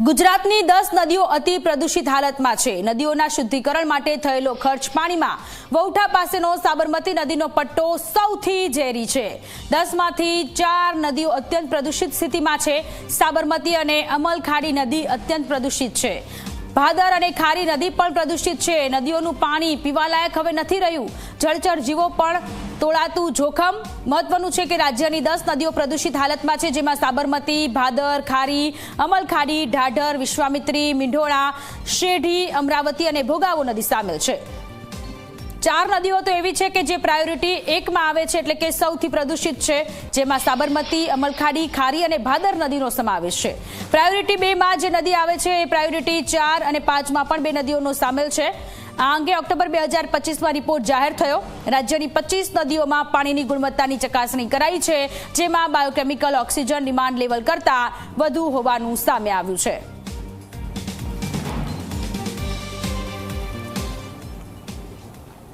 ગુજરાતની દસ નદીઓ અતિ પ્રદૂષિત હાલતમાં છે. નદીઓના શુદ્ધિકરણ માટે થયેલો ખર્ચ પાણીમાં વૌઠા પાસેનો સાબરમતી નદીનો પટ્ટો સૌથી ઝેરી છે. દસમાંથી ચાર નદીઓ અત્યંત પ્રદૂષિત સ્થિતિમાં છે. સાબરમતી અને અમલખાડી નદી અત્યંત પ્રદૂષિત છે. ભાદર અને ખારી નદી પણ પ્રદૂષિત છે. નદીઓનું પાણી પીવાલાયક હવે નથી રહ્યું. જળચર જીવો પણ તોળાતું જોખમ. મહત્વનું છે કે રાજ્યની દસ નદીઓ પ્રદૂષિત હાલતમાં છે, જેમાં સાબરમતી, ભાદર, ખારી, અમલખાડી, ઢાઢર, વિશ્વામિત્રી, મીંઢોળા, શેઢી, અમરાવતી અને ભોગાવો નદી સામેલ છે. ચાર નદીઓ તો એવી છે કે જે પ્રાયોરિટી એકમાં આવે છે એટલે કે સૌથી પ્રદૂષિત છે, જેમાં સાબરમતી, અમલખાડી, ખારી અને ભાદર નદીનો સમાવેશ છે. પ્રાયોરિટી બેમાં જે નદી આવે છે એ પ્રાયોરિટી ચાર અને પાંચમાં પણ બે નદીઓનો સામેલ છે. આ અંગે ઓક્ટોબર બે હજાર પચીસમાં રિપોર્ટ જાહેર થયો. રાજ્યની પચીસ નદીઓમાં પાણીની ગુણવત્તાની ચકાસણી કરાઈ છે, જેમાં બાયોકેમિકલ ઓક્સિજન ડિમાન્ડ લેવલ કરતાં વધુ હોવાનું સામે આવ્યું છે.